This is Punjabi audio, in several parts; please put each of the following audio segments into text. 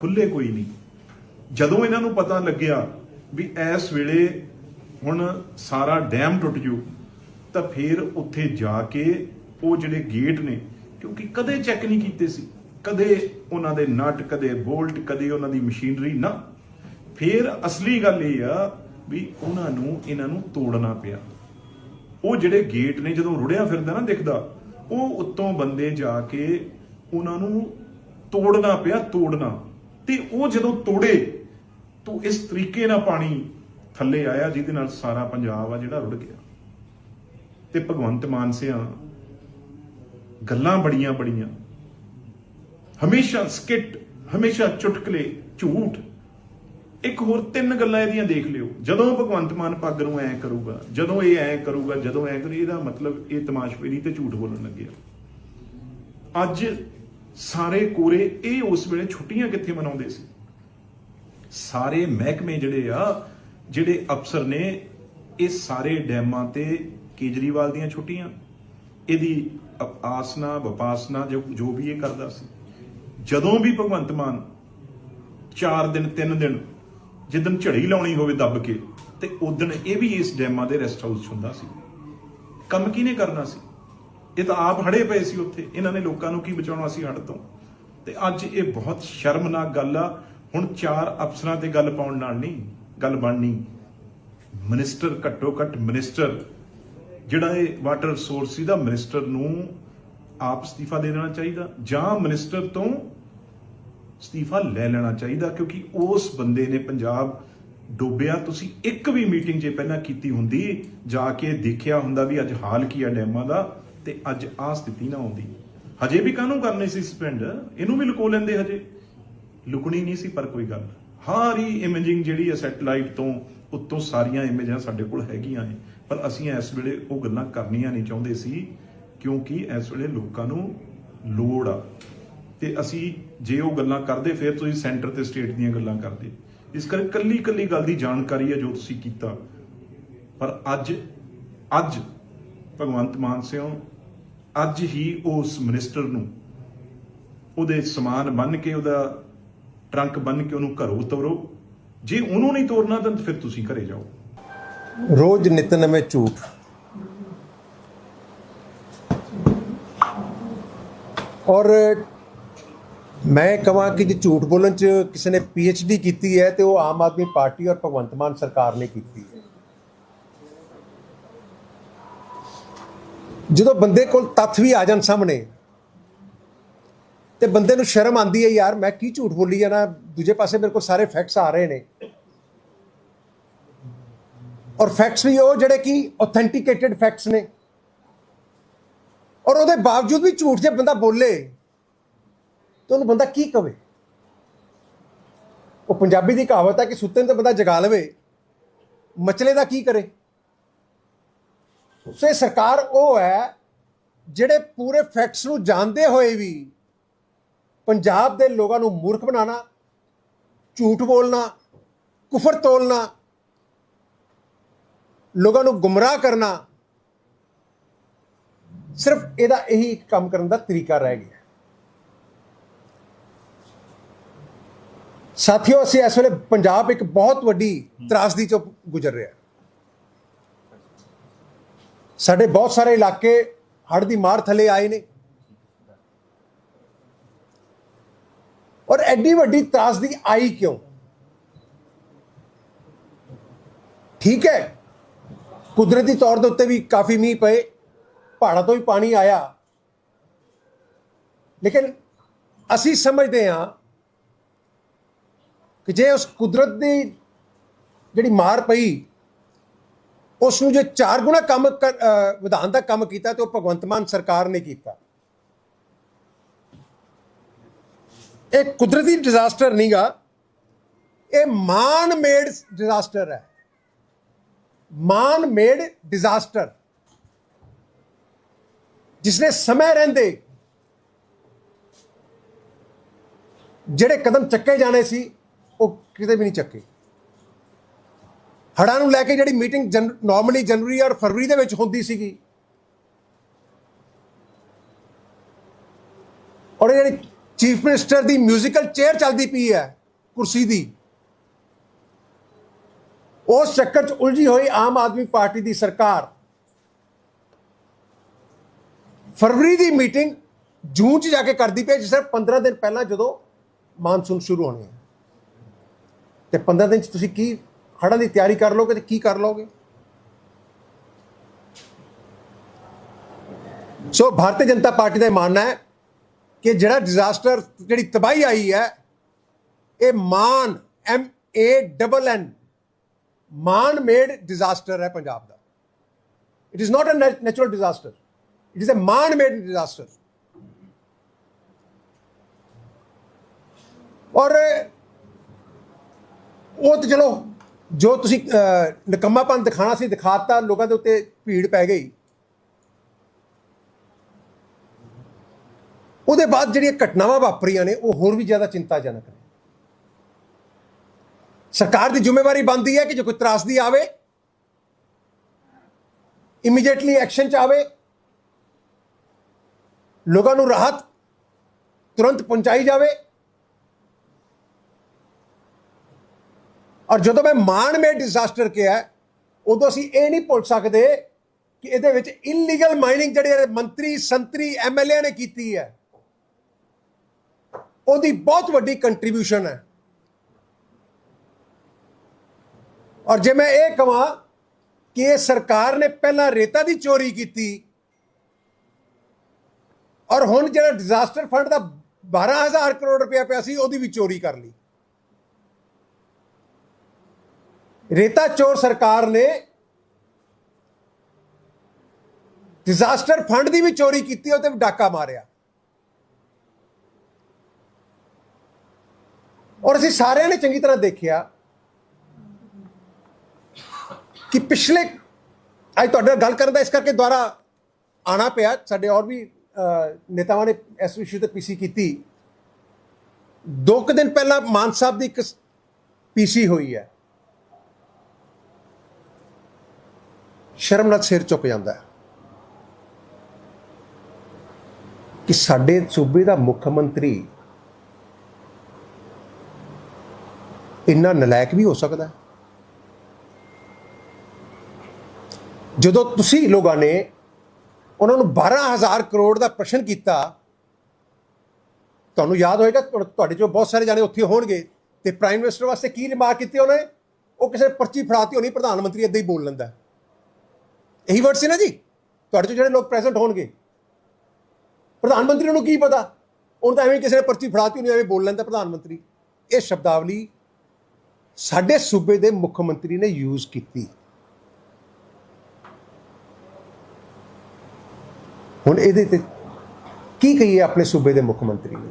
ਖੁੱਲੇ ਕੋਈ ਨਹੀਂ। ਜਦੋਂ ਇਹਨਾਂ ਨੂੰ ਪਤਾ ਲੱਗਿਆ ਵੀ ਇਸ ਵੇਲੇ ਹੁਣ ਸਾਰਾ ਡੈਮ ਟੁੱਟ ਜੂ, ਤਾਂ ਫਿਰ ਉੱਥੇ ਜਾ ਕੇ ਉਹ ਜਿਹੜੇ ਗੇਟ ਨੇ, ਕਿਉਂਕਿ ਕਦੇ ਚੈੱਕ ਨਹੀਂ ਕੀਤੇ ਸੀ। ਕਦੇ ਉਹਨਾਂ ਦੇ ਨਟ, ਕਦੇ ਬੋਲਟ, ਕਦੇ ਉਹਨਾਂ ਦੀ ਮਸ਼ੀਨਰੀ ਨਾ। ਫਿਰ ਅਸਲੀ ਗੱਲ ਇਹ ਆ ਵੀ ਉਹਨਾਂ ਨੂੰ ਇਹਨਾਂ ਨੂੰ ਤੋੜਨਾ ਪਿਆ। ਉਹ ਜਿਹੜੇ ਗੇਟ ਨੇ, ਜਦੋਂ ਰੁੜਿਆ ਫਿਰਦਾ ਨਾ ਦਿਖਦਾ, ਉਹ ਉੱਤੋਂ ਬੰਦੇ ਜਾ ਕੇ ਉਹਨਾਂ ਨੂੰ ਤੋੜਨਾ ਪਿਆ, ਤੋੜਨਾ। ਤੇ ਉਹ ਜਦੋਂ ਤੋੜੇ, ਤਾਂ ਇਸ ਤਰੀਕੇ ਨਾਲ ਪਾਣੀ ਥੱਲੇ ਆਇਆ, ਜਿਹਦੇ ਨਾਲ ਸਾਰਾ ਪੰਜਾਬ ਆ ਜਿਹੜਾ ਰੁੜ ਗਿਆ। ਤੇ ਭਗਵੰਤ ਮਾਨ ਸਿਆ ਗੱਲਾਂ ਬੜੀਆਂ ਬੜੀਆਂ। ਹਮੇਸ਼ਾ ਸਕਿੱਟ, ਹਮੇਸ਼ਾ ਚੁਟਕਲੇ, ਝੂਠ। ਇੱਕ ਹੋਰ ਤਿੰਨ ਗੱਲਾਂ ਇਹਦੀਆਂ ਦੇਖ ਲਿਓ। ਜਦੋਂ ਭਗਵੰਤ ਮਾਨ ਪੱਗ ਨੂੰ ਐ ਕਰੂਗਾ, ਜਦੋਂ ਇਹ ਐ ਕਰੂਗਾ, ਜਦੋਂ ਐ ਕਰੂ ਇਹਦਾ ਮਤਲਬ ਇਹ ਤਮਾਸ਼ਬੀਨੀ ਤੇ ਝੂਠ ਬੋਲਣ ਲੱਗਿਆ। ਅੱਜ ਸਾਰੇ ਕੋਰੇ ਇਹ ਉਸ ਵੇਲੇ ਛੁੱਟੀਆਂ ਕਿੱਥੇ ਮਨਾਉਂਦੇ ਸੀ? ਸਾਰੇ ਮਹਿਕਮੇ ਜਿਹੜੇ ਆ, ਜਿਹੜੇ ਅਫਸਰ ਨੇ, ਇਹ ਸਾਰੇ ਡੈਮਾਂ ਤੇ ਕੇਜਰੀਵਾਲ ਦੀਆਂ ਛੁੱਟੀਆਂ, ਇਹਦੀ ਅਪ- ਆਸਨਾ, ਵਪਾਸਨਾ ਜੋ ਵੀ ਇਹ ਕਰਦਾ ਸੀ। ਜਦੋਂ ਵੀ ਭਗਵੰਤ ਮਾਨ 4 ਦਿਨ 3 ਦਿਨ ਜਿੱਦਨ ਝੜੀ ਲਾਉਣੀ ਹੋਵੇ ਦੱਬ ਕੇ, ਤੇ ਉਦਣ ਇਹ ਵੀ ਇਸ ਡੈਮਾਂ ਦੇ ਰੈਸਟ ਹਾਊਸ 'ਚ ਹੁੰਦਾ ਸੀ। ਕੰਮ ਕਿਹਨੇ ਕਰਨਾ ਸੀ? ਇਹ ਤਾਂ ਆਪ ਹੜੇ ਪਏ ਸੀ ਉੱਥੇ। ਇਹਨਾਂ ਨੇ ਲੋਕਾਂ ਨੂੰ ਕੀ ਬਚਾਉਣਾ ਸੀ ਹੜ ਤੋਂ? ਤੇ ਅੱਜ ਇਹ ਬਹੁਤ ਸ਼ਰਮਨਾਕ ਗੱਲ ਆ। ਹੁਣ ਚਾਰ ਅਫਸਰਾਂ ਤੇ ਗੱਲ ਪਾਉਣ ਨਾਲ ਨਹੀਂ, ਗੱਲ ਬਣਨੀ। ਮਿਨਿਸਟਰ ਘੱਟੋ ਘੱਟ ਮਿਨਿਸਟਰ, ਜਿਹੜਾ ਇਹ ਵਾਟਰ ਰਿਸੋਰਸ ਸੀ ਦਾ ਮਿਨਿਸਟਰ ਨੂੰ ਆਪ ਅਸਤੀਫਾ ਦੇ ਦੇਣਾ ਚਾਹੀਦਾ, ਜਾਂ ਮਿਨਿਸਟਰ ਤੋਂ ਅਸਤੀਫਾ ਲੈ ਲੈਣਾ ਚਾਹੀਦਾ, ਕਿਉਂਕਿ ਉਸ ਬੰਦੇ ਨੇ ਪੰਜਾਬ ਡੋਬਿਆ। ਤੁਸੀਂ ਇੱਕ ਵੀ ਮੀਟਿੰਗ ਜੇ ਪਹਿਲਾਂ ਕੀਤੀ ਹੁੰਦੀ, ਜਾ ਕੇ ਦੇਖਿਆ ਹੁੰਦਾ ਵੀ ਅੱਜ ਹਾਲ ਕੀ ਆ ਡੈਮਾਂ ਦਾ। ਤੇ ਅੱਜ ਆਹ ਸਥਿਤੀ ਨਾ ਆਉਂਦੀ। ਹਜੇ ਵੀ ਕਾਹਨੂੰ ਕਰਨੀ ਸੀ ਸਪੈਂਡ ਇਹਨੂੰ ਵੀ ਲੁਕੋ ਲੈਂਦੇ ਹਜੇ। ਲੁਕਣੀ ਨਹੀਂ ਸੀ, ਪਰ ਕੋਈ ਗੱਲ ਹਾਰੀ ਇਮੇਜਿੰਗ ਜਿਹੜੀ ਹੈ ਸੈਟਲਾਈਟ ਤੋਂ, ਉੱਤੋਂ ਸਾਰੀਆਂ ਇਮੇਜਾਂ ਸਾਡੇ ਕੋਲ ਹੈਗੀਆਂ ਨੇ। ਪਰ ਅਸੀਂ ਇਸ ਵੇਲੇ ਉਹ ਗੱਲਾਂ ਕਰਨੀਆਂ ਨਹੀਂ ਚਾਹੁੰਦੇ ਸੀ, ਕਿਉਂਕਿ ਇਸ ਵੇਲੇ ਲੋਕਾਂ ਨੂੰ ਲੋੜ ਆ। ਤੇ ਅਸੀਂ ਜੇ ਉਹ ਗੱਲਾਂ ਕਰਦੇ, ਫਿਰ ਤੁਸੀਂ ਸੈਂਟਰ ਤੇ ਸਟੇਟ ਦੀਆਂ ਗੱਲਾਂ ਕਰਦੇ। ਇਸ ਕਰਕੇ ਕੱਲੀ ਕੱਲੀ ਗੱਲ ਦੀ ਜਾਣਕਾਰੀ ਹੈ ਜੋ ਤੁਸੀਂ ਕੀਤਾ। ਪਰ ਅੱਜ ਅੱਜ ਭਗਵੰਤ ਮਾਨ ਸਿੰਘ ਅੱਜ ਹੀ ਉਸ ਮਿਨਿਸਟਰ ਨੂੰ ਉਹਦੇ ਸਮਾਨ ਬੰਨ ਕੇ, ਉਹਦਾ ਟਰੰਕ ਬੰਨ ਕੇ ਉਹਨੂੰ ਘਰੋਂ ਤੋਰੋ ਜੇ ਉਹਨੂੰ ਨਹੀਂ ਤੋਰਨਾ, ਤਾਂ ਫਿਰ ਤੁਸੀਂ ਘਰੇ ਜਾਓ। ਰੋਜ਼ ਨਿਤ ਨਵੇਂ ਝੂਠ। ਔਰ ਮੈਂ ਕਹਾਂ ਕਿ ਜੇ ਝੂਠ ਬੋਲਣ ਚ ਕਿਸੇ ਨੇ ਡੀ ਕੀਤੀ ਹੈ, ਤੇ ਉਹ ਆਮ ਆਦਮੀ ਪਾਰਟੀ ਔਰ ਭਗਵੰਤ ਮਾਨ ਸਰਕਾਰ ਨੇ ਕੀਤੀ ਹੈ। ਜਦੋਂ ਬੰਦੇ ਕੋਲ ਤੱਥ ਵੀ ਆ ਜਾਣ ਸਾਹਮਣੇ, ਤੇ ਬੰਦੇ ਨੂੰ ਸ਼ਰਮ ਆਂਦੀ ਹੈ, ਯਾਰ, ਮੈਂ ਕੀ ਝੂਠ ਬੋਲੀ ਜਾਣਾ? ਦੂਜੇ ਪਾਸੇ ਮੇਰੇ ਕੋਲ ਸਾਰੇ ਫੈਕਟਸ ਆ ਰਹੇ ਨੇ। ਔਰ ਫੈਕਟਸ ਵੀ ਉਹ ਜਿਹੜੇ ਕਿ ਆਥੈਂਟੀਕੇਟਿਡ ਫੈਕਟਸ ਨੇ। ਔਰ ਉਹਦੇ ਬਾਵਜੂਦ ਵੀ ਝੂਠ ਜੇ ਬੰਦਾ ਬੋਲੇ, ਤਾਂ ਉਹਨੂੰ ਬੰਦਾ ਕੀ ਕਵੇ? ਉਹ ਪੰਜਾਬੀ ਦੀ ਕਹਾਵਤ ਹੈ ਕਿ ਸੁੱਤੇ ਨੂੰ ਤਾਂ ਬੰਦਾ ਜਗਾ ਲਵੇ। ਮਚਲੇ ਦਾ ਕੀ ਕਰੇ? ਸੋ ਇਹ ਸਰਕਾਰ ਉਹ ਹੈ ਜਿਹੜੇ ਪੂਰੇ ਫੈਕਟਸ ਨੂੰ ਜਾਣਦੇ ਹੋਏ ਵੀ ਪੰਜਾਬ ਦੇ ਲੋਕਾਂ ਨੂੰ ਮੂਰਖ ਬਣਾਉਣਾ, ਝੂਠ ਬੋਲਣਾ, ਕੁਫਰ ਤੋਲਣਾ, ਲੋਕਾਂ ਨੂੰ ਗੁੰਮਰਾਹ ਕਰਨਾ, ਸਿਰਫ ਇਹਦਾ ਇਹੀ ਇੱਕ ਕੰਮ ਕਰਨ ਦਾ ਤਰੀਕਾ ਰਹਿ ਗਿਆ। ਸਾਥੀਓ, ਅਸੀਂ ਇਸ ਵੇਲੇ ਪੰਜਾਬ ਇੱਕ ਬਹੁਤ ਵੱਡੀ ਤਰਾਸਦੀ ਚੋਂ ਗੁਜ਼ਰ ਰਿਹਾ ਸਾਡੇ ਬਹੁਤ ਸਾਰੇ ਇਲਾਕੇ ਹੜ੍ਹ ਦੀ ਮਾਰ ਥੱਲੇ ਆਏ ਨੇ। ਔਰ ਐਡੀ ਵੱਡੀ ਤਰਾਸਦੀ ਆਈ ਕਿਉਂ? ਠੀਕ ਹੈ, ਕੁਦਰਤੀ ਤੌਰ ਦੇ ਉੱਤੇ ਵੀ ਕਾਫੀ ਮੀਂਹ ਪਏ, ਪਹਾੜਾਂ ਤੋਂ ਵੀ ਪਾਣੀ ਆਇਆ। ਲੇਕਿਨ ਅਸੀਂ ਸਮਝਦੇ ਹਾਂ ਕਿ ਜੇ ਉਸ ਕੁਦਰਤ ਦੀ ਜਿਹੜੀ ਮਾਰ ਪਈ ਉਸ ਨੂੰ ਜੇ ਚਾਰ ਗੁਣਾ ਕੰਮ ਕਰ- ਅਹ ਵਿਧਾਨ ਦਾ ਕੰਮ ਕੀਤਾ ਤੇ ਉਹ ਭਗਵੰਤ ਮਾਨ ਸਰਕਾਰ ਨੇ ਕੀਤਾ। ਇਹ ਕੁਦਰਤੀ ਡਿਜ਼ਾਸਟਰ ਨਹੀਂਗਾ। ਇਹ ਮਾਨ ਮੇਡ ਡਿਜ਼ਾਸਟਰ ਹੈ। ਮਾਨ ਮੇਡ ਡਿਜ਼ਾਸਟਰ ਜਿਸਨੇ ਸਮੇਂ ਰਹਿੰਦੇ, ਜਿਹੜੇ ਕਦਮ ਚੱਕੇ ਜਾਣੇ ਸੀ, ਉਹ ਕਿਤੇ ਵੀ ਨਹੀਂ ਚੱਕੇ। ਹੜ੍ਹਾਂ ਨੂੰ ਲੈ ਕੇ ਜਿਹੜੀ ਮੀਟਿੰਗ ਨਾਰਮਲੀ ਜਨਵਰੀ ਔਰ ਫਰਵਰੀ ਦੇ ਵਿੱਚ ਹੁੰਦੀ ਸੀਗੀ। ਔਰ ਇਹ ਜਿਹੜੀ ਚੀਫ ਮਿਨਿਸਟਰ ਦੀ ਮਿਊਜ਼ੀਕਲ ਚੇਅਰ ਚੱਲਦੀ ਪਈ ਹੈ, ਕੁਰਸੀ ਦੀ, ਉਸ ਚੱਕਰ 'ਚ ਉਲਝੀ ਹੋਈ ਆਮ ਆਦਮੀ ਪਾਰਟੀ ਦੀ ਸਰਕਾਰ। ਫਰਵਰੀ ਦੀ ਮੀਟਿੰਗ ਜੂਨ 'ਚ ਜਾ ਕੇ ਕਰਦੀ ਪਈ ਸਿਰਫ 15 ਦਿਨ ਪਹਿਲਾਂ ਜਦੋਂ ਮਾਨਸੂਨ ਸ਼ੁਰੂ ਹੋਣੇ ਹੈ ਤੇ 15 ਦਿਨ 'ਚ ਤੁਸੀਂ ਕੀ ਹੜ੍ਹਾਂ ਦੀ ਤਿਆਰੀ ਕਰ ਲਓਗੇ ਤੇ ਕੀ ਕਰ ਲਓਗੇ? ਸੋ ਭਾਰਤੀ ਜਨਤਾ ਪਾਰਟੀ ਦਾ ਇਹ ਮੰਨਣਾ ਹੈ ਕਿ ਜਿਹੜਾ ਡਿਜ਼ਾਸਟਰ ਜਿਹੜੀ ਤਬਾਹੀ ਆਈ ਹੈ, ਇਹ Mann M A double N man made disaster ਹੈ ਪੰਜਾਬ ਦਾ। It is not a natural disaster it is a man made disaster ਔਰ ਉਹ ਤਾਂ ਚਲੋ ਜੋ ਤੁਸੀਂ ਅਹ, ਨਿਕੰਮਾਪਨ ਦਿਖਾਣਾ ਸੀ ਦਿਖਾਤਾ ਲੋਕਾਂ ਦੇ ਉੱਤੇ ਭੀੜ ਪੈ ਗਈ। ਉਹਦੇ ਬਾਅਦ ਜਿਹੜੀਆਂ ਘਟਨਾਵਾਂ ਵਾਪਰੀਆਂ ਨੇ ਉਹ ਹੋਰ ਵੀ ਜ਼ਿਆਦਾ ਚਿੰਤਾਜਨਕ ਨੇ। ਸਰਕਾਰ ਦੀ ਜ਼ਿੰਮੇਵਾਰੀ ਬਣਦੀ ਹੈ ਕਿ ਜੇ ਕੋਈ ਤਰਾਸਦੀ ਆਵੇ ਇਮੀਡੀਏਟਲੀ ਐਕਸ਼ਨ ਚ ਆਵੇ ਲੋਕਾਂ ਨੂੰ ਰਾਹਤ ਤੁਰੰਤ ਪਹੁੰਚਾਈ ਜਾਵੇ ਔਰ ਜਦੋਂ ਮੈਂ ਮਾਨ ਮੇ ਡਿਜ਼ਾਸਟਰ ਕਿਹਾ, ਉਦੋਂ ਅਸੀਂ ਇਹ ਨਹੀਂ ਭੁੱਲ ਸਕਦੇ ਕਿ ਇਹਦੇ ਵਿੱਚ ਇਲੀਗਲ ਮਾਈਨਿੰਗ ਜਿਹੜੇ ਮੰਤਰੀ, ਸੰਤਰੀ ਐਮਐਲਏ ਨੇ ਕੀਤੀ ਹੈ। ਉਹਦੀ ਬਹੁਤ ਵੱਡੀ ਕੰਟਰੀਬਿਊਸ਼ਨ ਹੈ। ਔਰ ਜੇ ਮੈਂ ਇਹ ਕਹਾਂ ਕਿ ਇਹ ਸਰਕਾਰ ਨੇ ਪਹਿਲਾਂ ਰੇਤਾ ਦੀ ਚੋਰੀ ਕੀਤੀ, ਔਰ ਹੁਣ ਜਿਹੜਾ ਡਿਜ਼ਾਸਟਰ ਫੰਡ ਦਾ 12000 ਕਰੋੜ ਰੁਪਇਆ ਪਿਆ ਸੀ, ਉਹਦੀ ਵੀ ਚੋਰੀ ਕਰ ਲਈ। ਰੇਤਾ ਚੋਰ ਸਰਕਾਰ ਨੇ ਡਿਜ਼ਾਸਟਰ ਫੰਡ ਦੀ ਵੀ ਚੋਰੀ ਕੀਤੀ ਉਹ ਤੇ ਡਾਕਾ ਮਾਰਿਆ। ਔਰ ਅਸੀਂ ਸਾਰਿਆਂ ਨੇ ਚੰਗੀ ਤਰ੍ਹਾਂ ਦੇਖਿਆ ਕਿ ਪਿਛਲੇ, ਅੱਜ ਤੁਹਾਡੇ ਨਾਲ ਗੱਲ ਕਰਨ ਦਾ ਇਸ ਕਰਕੇ ਦੁਆਰਾ ਆਣਾ ਪਿਆ, ਸਾਡੇ ਔਰ ਵੀ ਨੇਤਾਵਾਂ ਨੇ ਇਸ ਇਸ਼ੂ ਤੇ ਪੀਸੀ ਕੀਤੀ। ਦੋ ਕੁ ਦਿਨ ਪਹਿਲਾਂ ਮਾਨ ਸਾਹਿਬ ਦੀ ਇੱਕ ਪੀਸੀ ਹੋਈ ਹੈ। ਸ਼ਰਮ ਨਾਲ ਸਿਰ ਚੁੱਕ ਜਾਂਦਾ ਹੈ ਕਿ ਸਾਡੇ ਸੂਬੇ ਦਾ ਮੁੱਖ ਮੰਤਰੀ ਇੰਨਾ ਨਲਾਇਕ ਵੀ ਹੋ ਸਕਦਾ ਜਦੋਂ ਤੁਸੀਂ ਲੋਕਾਂ ਨੇ ਉਹਨਾਂ ਨੂੰ 12000 ਕਰੋੜ ਦਾ ਪ੍ਰਸ਼ਨ ਕੀਤਾ, ਤੁਹਾਨੂੰ ਯਾਦ ਹੋਏਗਾ ਤੁਹਾਡੇ ਚੋਂ ਬਹੁਤ ਸਾਰੇ ਜਾਣੇ ਉੱਥੇ ਹੋਣਗੇ ਤੇ ਪ੍ਰਾਈਮ ਮਿਨਿਸਟਰ ਵਾਸਤੇ ਕੀ ਰਿਮਾਰਕ ਕੀਤੀ ਉਹਨੇ? ਉਹ ਕਿਸੇ ਪਰਚੀ ਫੜਾਤੀ ਹੋਣੀ, ਪ੍ਰਧਾਨ ਮੰਤਰੀ ਇਦਾਂ ਹੀ ਬੋਲ ਲੈਂਦਾ ਇਹੀ ਵਰਡ ਸੀ ਨਾ ਜੀ? ਤੁਹਾਡੇ ਤੋਂ ਜਿਹੜੇ ਲੋਕ ਪ੍ਰੈਜ਼ੈਂਟ ਹੋਣਗੇ। ਪ੍ਰਧਾਨ ਮੰਤਰੀ ਨੂੰ ਕੀ ਪਤਾ? ਉਹਨੂੰ ਤਾਂ ਐਵੇਂ ਕਿਸੇ ਨੇ ਪਰਚੀ ਫੜਾਤੀ ਹੋਣੀ ਐਵੇਂ ਬੋਲ ਲੈਂਦਾ ਪ੍ਰਧਾਨ ਮੰਤਰੀ। ਇਹ ਸ਼ਬਦਾਵਲੀ ਸਾਡੇ ਸੂਬੇ ਦੇ ਮੁੱਖ ਮੰਤਰੀ ਨੇ ਯੂਜ਼ ਕੀਤੀ। ਹੁਣ ਇਹਦੇ ਤੇ ਕੀ ਕਹੀਏ ਆਪਣੇ ਸੂਬੇ ਦੇ ਮੁੱਖ ਮੰਤਰੀ ਨੇ?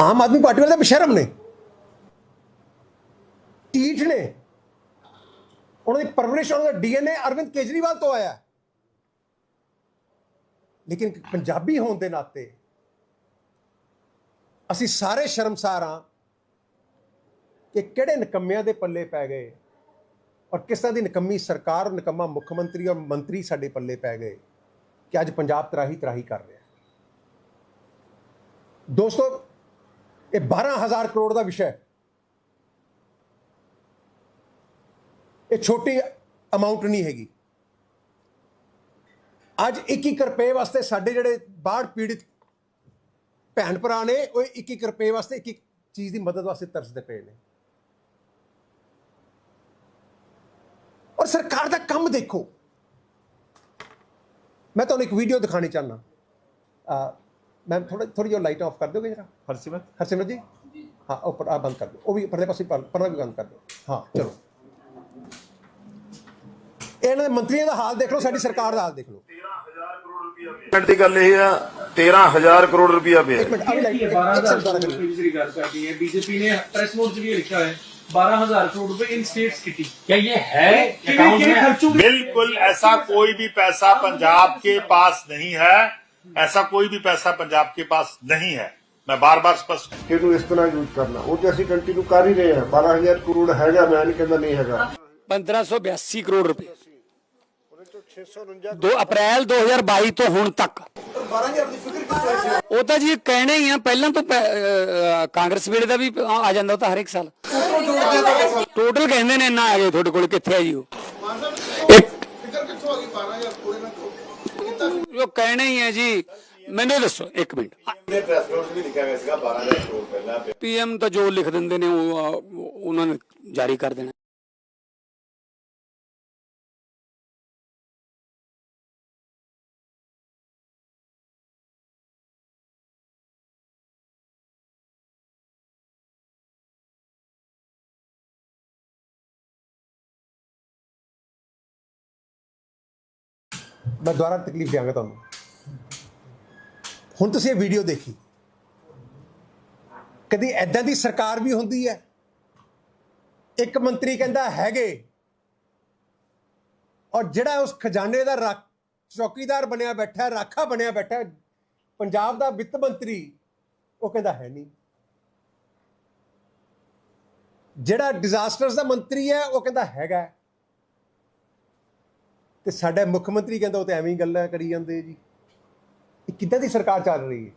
ਆਮ ਆਦਮੀ ਪਾਰਟੀ ਵਾਲੇ ਤਾਂ ਬਸ਼ਰਮ ਨੇ। ਟੀਠ ਨੇ। ਉਹਨਾਂ ਦੀ ਪਰਵਰਿਸ਼ ਉਹਨਾਂ ਦਾ ਡੀਐਨਏ ਅਰਵਿੰਦ ਕੇਜਰੀਵਾਲ ਤੋਂ ਆਇਆ। ਲੇਕਿਨ ਪੰਜਾਬੀ ਹੋਣ ਦੇ ਨਾਤੇ ਅਸੀਂ ਸਾਰੇ ਸ਼ਰਮਸਾਰ ਹਾਂ ਕਿ ਕਿਹੜੇ ਨਿਕੰਮਿਆਂ ਦੇ ਪੱਲੇ ਪੈ ਗਏ ਔਰ ਕਿਸ ਤਰ੍ਹਾਂ ਦੀ ਨਿਕੰਮੀ ਸਰਕਾਰ ਔਰ ਨਿਕੰਮਾ ਮੁੱਖ ਮੰਤਰੀ ਔਰ ਮੰਤਰੀ ਸਾਡੇ ਪੱਲੇ ਪੈ ਗਏ ਕਿ ਅੱਜ ਪੰਜਾਬ ਤਰਾਹੀ ਤਰਾਹੀ ਕਰ ਰਿਹਾ ਦੋਸਤੋ, ਇਹ 12000 ਕਰੋੜ ਦਾ ਵਿਸ਼ਾ ਹੈ। ਇਹ ਛੋਟੀ ਅਮਾਉਂਟ ਨਹੀਂ ਹੈਗੀ। ਅੱਜ 21 ਰੁਪਏ ਵਾਸਤੇ ਸਾਡੇ ਜਿਹੜੇ ਬਾੜ ਪੀੜਿਤ ਭੈਣ ਭਰਾ ਨੇ ਉਹ 21 ਰੁਪਏ ਵਾਸਤੇ ਇੱਕ ਇੱਕ ਚੀਜ਼ ਦੀ ਮਦਦ ਵਾਸਤੇ ਤਰਸਦੇ ਪਏ ਨੇ। ਔਰ ਸਰਕਾਰ ਦਾ ਕੰਮ ਦੇਖੋ। ਮੈਂ ਤੁਹਾਨੂੰ ਇੱਕ ਵੀਡੀਓ ਦਿਖਾਣੀ ਚਾਹਨਾ ਆ ਮੈਂ ਥੋੜਾ ਥੋੜੀ ਜਿਹੀ ਲਾਈਟ ਆਫ ਕਰ ਦਿਓਗੇ ਜਰਾ? ਹਰਸਿਮਰਤ? ਹਰਸਿਮਰਤ ਜੀ? ਹਾਂ ਉੱਪਰ ਆ ਬੰਦ ਕਰ ਦਿਓ। ਉਹ ਵੀ ਪਰਲੇ ਪਾਸੇ ਪਰ- ਪਰਲਾ ਵੀ ਬੰਦ ਕਰ ਦਿਓ। ਹਾਂ ਚਲੋ। ਇਹਨਾਂ ਦੇ ਮੰਤਰੀਆਂ ਦਾ ਹਾਲ ਦੇਖ ਲਓ ਸਾਡੀ ਸਰਕਾਰ ਦਾ ਹਾਲ ਦੇਖ ਲਓ ਮਿੰਟ ਦੀ ਗੱਲ ਇਹ ਆ 13000 ਕਰੋੜ ਰੁਪਇਆ ਪਿਆ ਇੱਕ ਮਿੰਟ ਆ ਵੀ ਲਾਈਟ देखिए ਇੱਕ बारह हजार ਸੈਕਿੰਡ ਦੁਬਾਰਾ करोड़ ਕਰਿਓ। रुपए की जिक्र करती है बीजेपी ने प्रेस नोट में भी लिखा है बारह हजार करोड़ रुपए इन स्टेट्स की थी क्या ये है अकाउंट में खर्चों में बिल्कुल ऐसा कोई भी पैसा पंजाब के पास नहीं है ऐसा कोई भी पैसा पंजाब के पास नहीं है मैं बार बार स्पष्ट ਇਹਨੂੰ ਇਸ ਤਰ੍ਹਾਂ ਯੂਜ਼ ਕਰਨਾ ਉਹ ਤੇ ਅਸੀਂ ਕੰਟੀਨਿਊ ਕਰ ਹੀ ਰਹੇ ਹਾਂ 12000 ਕਰੋੜ ਹੈਗਾ ਮੈਂ ਨਹੀਂ ਕਹਿੰਦਾ ਨਹੀਂ ਹੈਗਾ 1582 करोड़ रुपए 649 2 ਅਪ੍ਰੈਲ 2022 ਤੋਂ ਹੁਣ ਤੱਕ। ਉਹ ਤਾਂ ਜੀ ਕਹਿਣੇ ਹੀ ਆ ਪਹਿਲਾਂ ਤੋਂ ਕਾਂਗਰਸ ਵੇਲੇ ਦਾ ਵੀ ਆ ਜਾਂਦਾ ਤਾਂ ਹਰ ਇੱਕ ਸਾਲ। ਟੋਟਲ ਕਹਿੰਦੇ ਨੇ ਇੰਨਾ ਆ ਗਏ ਤੁਹਾਡੇ ਕੋਲ ਕਿੱਥੇ ਆ ਜੀ ਉਹ? ਇੱਕ ਉਹ ਕਹਿਣੇ ਹੀ ਆ ਜੀ ਮੈਨੂੰ ਦੱਸੋ ਇੱਕ ਮਿੰਟ। ਪ੍ਰੈਸ ਨੋਟ ਵੀ ਲਿਖਿਆ ਗਿਆ ਸੀਗਾ 12000 ਕਰੋੜ ਪਹਿਲਾਂ। ਪੀਐਮ ਤਾਂ ਜੋ ਲਿਖ ਦਿੰਦੇ ਨੇ ਉਹ- ਉਹਨਾਂ ਨੇ ਜਾਰੀ ਕਰ ਦੇਣਾ। ਮੈਂ ਦੁਬਾਰਾ ਤਕਲੀਫ ਦਿਆਂਗਾ ਤੁਹਾਨੂੰ। ਹੁਣ ਤੁਸੀਂ ਇਹ ਵੀਡੀਓ ਦੇਖੀ। ਕਦੀ ਐਦਾਂ ਦੀ ਸਰਕਾਰ ਵੀ ਹੁੰਦੀ ਹੈ? ਇੱਕ ਮੰਤਰੀ ਕਹਿੰਦਾ ਹੈਗੇ। ਔਰ ਜਿਹੜਾ ਉਸ ਖਜ਼ਾਨੇ ਦਾ ਰੱਖ, ਚੌਕੀਦਾਰ ਬਣਿਆ ਬੈਠਾ ਰਾਖਾ ਬਣਿਆ ਬੈਠਾ ਪੰਜਾਬ ਦਾ ਵਿੱਤ ਮੰਤਰੀ, ਉਹ ਕਹਿੰਦਾ ਹੈ ਨਹੀਂ। ਜਿਹੜਾ ਡਿਜ਼ਾਸਟਰਸ ਦਾ ਮੰਤਰੀ ਹੈ, ਉਹ ਕਹਿੰਦਾ ਹੈਗਾ ਤੇ ਸਾਡਾ ਮੁੱਖ ਮੰਤਰੀ ਕਹਿੰਦਾ ਉਹ ਤਾਂ ਐਵੇਂ ਹੀ ਗੱਲਾਂ ਕਰੀ ਜਾਂਦੇ ਜੀ। ਇਹ ਕਿੱਦਾਂ ਦੀ ਸਰਕਾਰ ਚੱਲ ਰਹੀ ਹੈ?